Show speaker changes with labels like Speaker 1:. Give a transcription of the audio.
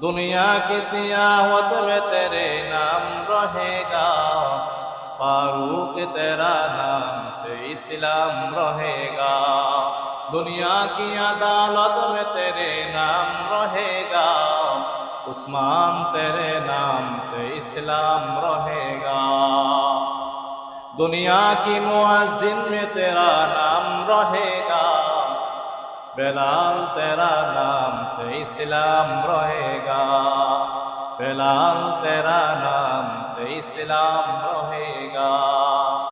Speaker 1: दुनिया की सियावत में तेरे नाम रहेगा फारूक तेरा नाम से इस्लाम रहेगा दुनिया की अदालत में तेरे नाम रहेगा उस्मान तेरे नाम से इस्लाम रहेगा दुनिया की मुआजिन में तेरा नाम रहेगा বেলাল তেরা নাম সে ইসলাম রহেগা বেলাল তেরা নাম সে ইসলাম রহেগা